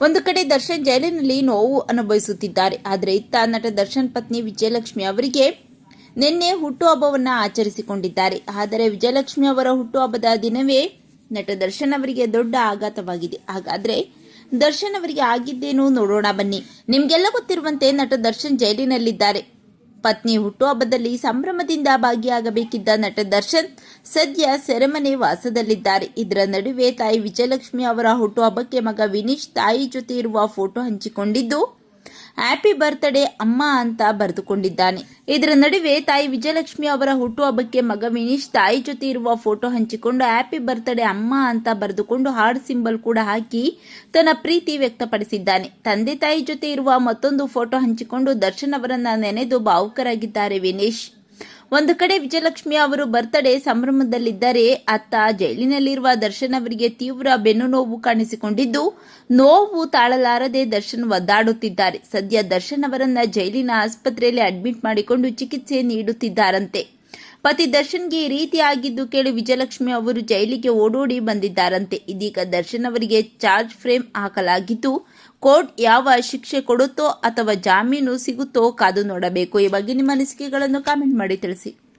ಒಂದು ಕಡೆ ದರ್ಶನ್ ಜೈಲಿನಲ್ಲಿ ನೋವು ಅನುಭವಿಸುತ್ತಿದ್ದಾರೆ. ಆದರೆ ಇತ್ತ ನಟ ದರ್ಶನ್ ಪತ್ನಿ ವಿಜಯಲಕ್ಷ್ಮಿ ಅವರಿಗೆ ನಿನ್ನೆ ಹುಟ್ಟುಹಬ್ಬವನ್ನು ಆಚರಿಸಿಕೊಂಡಿದ್ದಾರೆ. ಆದರೆ ವಿಜಯಲಕ್ಷ್ಮಿ ಅವರ ಹುಟ್ಟುಹಬ್ಬದ ದಿನವೇ ನಟ ದರ್ಶನ್ ಅವರಿಗೆ ದೊಡ್ಡ ಆಘಾತವಾಗಿದೆ. ಹಾಗಾದ್ರೆ ದರ್ಶನ್ ಅವರಿಗೆ ಆಗಿದ್ದೇನು ನೋಡೋಣ ಬನ್ನಿ. ನಿಮ್ಗೆಲ್ಲ ಗೊತ್ತಿರುವಂತೆ ನಟ ದರ್ಶನ್ ಜೈಲಿನಲ್ಲಿದ್ದಾರೆ. ಪತ್ನಿ ಹುಟ್ಟುಹಬ್ಬದಲ್ಲಿ ಸಂಭ್ರಮದಿಂದ ಭಾಗಿಯಾಗಬೇಕಿದ್ದ ನಟ ದರ್ಶನ್ ಸದ್ಯ ಸೆರೆಮನೆ ವಾಸದಲ್ಲಿದ್ದಾರೆ. ಇದರ ನಡುವೆ ತಾಯಿ ವಿಜಯಲಕ್ಷ್ಮಿ ಅವರ ಹುಟ್ಟುಹಬ್ಬಕ್ಕೆ ಮಗ ವಿನೀಶ್ ತಾಯಿ ಜೊತೆ ಇರುವ ಫೋಟೋ ಹಂಚಿಕೊಂಡಿದ್ದು ಹ್ಯಾಪಿ ಬರ್ತ್ಡೇ ಅಮ್ಮ ಅಂತ ಬರೆದುಕೊಂಡಿದ್ದಾನೆ. ಇದರ ನಡುವೆ ತಾಯಿ ವಿಜಯಲಕ್ಷ್ಮಿ ಅವರ ಹುಟ್ಟುಹಬ್ಬಕ್ಕೆ ಮಗ ವಿನೀಶ್ ತಾಯಿ ಜೊತೆ ಇರುವ ಫೋಟೋ ಹಂಚಿಕೊಂಡು ಹ್ಯಾಪಿ ಬರ್ತ್ಡೇ ಅಮ್ಮ ಅಂತ ಬರೆದುಕೊಂಡು ಹಾರ್ಡ್ ಸಿಂಬಲ್ ಕೂಡ ಹಾಕಿ ತನ್ನ ಪ್ರೀತಿ ವ್ಯಕ್ತಪಡಿಸಿದ್ದಾನೆ. ತಂದೆ ತಾಯಿ ಜೊತೆ ಇರುವ ಮತ್ತೊಂದು ಫೋಟೋ ಹಂಚಿಕೊಂಡು ದರ್ಶನ್ ಅವರನ್ನ ನೆನೆದು ಭಾವುಕರಾಗಿದ್ದಾರೆ ವಿನೀಶ್. ಒಂದು ಕಡೆ ವಿಜಯಲಕ್ಷ್ಮಿ ಅವರು ಬರ್ತಡೇ ಸಂಭ್ರಮದಲ್ಲಿದ್ದರೆ ಅತ್ತ ಜೈಲಿನಲ್ಲಿರುವ ದರ್ಶನ್ ಅವರಿಗೆ ತೀವ್ರ ಬೆನ್ನು ನೋವು ಕಾಣಿಸಿಕೊಂಡಿದ್ದು, ನೋವು ತಾಳಲಾರದೆ ದರ್ಶನ್ ಒದ್ದಾಡುತ್ತಿದ್ದಾರೆ. ಸದ್ಯ ದರ್ಶನ್ ಅವರನ್ನ ಜೈಲಿನ ಆಸ್ಪತ್ರೆಯಲ್ಲಿ ಅಡ್ಮಿಟ್ ಮಾಡಿಕೊಂಡು ಚಿಕಿತ್ಸೆ ನೀಡುತ್ತಿದ್ದಾರಂತೆ. ಪತಿ ದರ್ಶನ್ಗೆ ಈ ರೀತಿಯಾಗಿದ್ದು ಕೇಳಿ ವಿಜಯಲಕ್ಷ್ಮಿ ಅವರು ಜೈಲಿಗೆ ಓಡೋಡಿ ಬಂದಿದ್ದಾರಂತೆ. ಇದೀಗ ದರ್ಶನ್ ಅವರಿಗೆ ಚಾರ್ಜ್ ಫ್ರೇಮ್ ಹಾಕಲಾಗಿದ್ದು, ಕೋರ್ಟ್ ಯಾವ ಶಿಕ್ಷೆ ಕೊಡುತ್ತೋ ಅಥವಾ ಜಾಮೀನು ಸಿಗುತ್ತೋ ಕಾದು ನೋಡಬೇಕು. ಈ ಬಗ್ಗೆ ನಿಮ್ಮ ಅನಿಸಿಕೆಗಳನ್ನು ಕಾಮೆಂಟ್ ಮಾಡಿ ತಿಳಿಸಿ.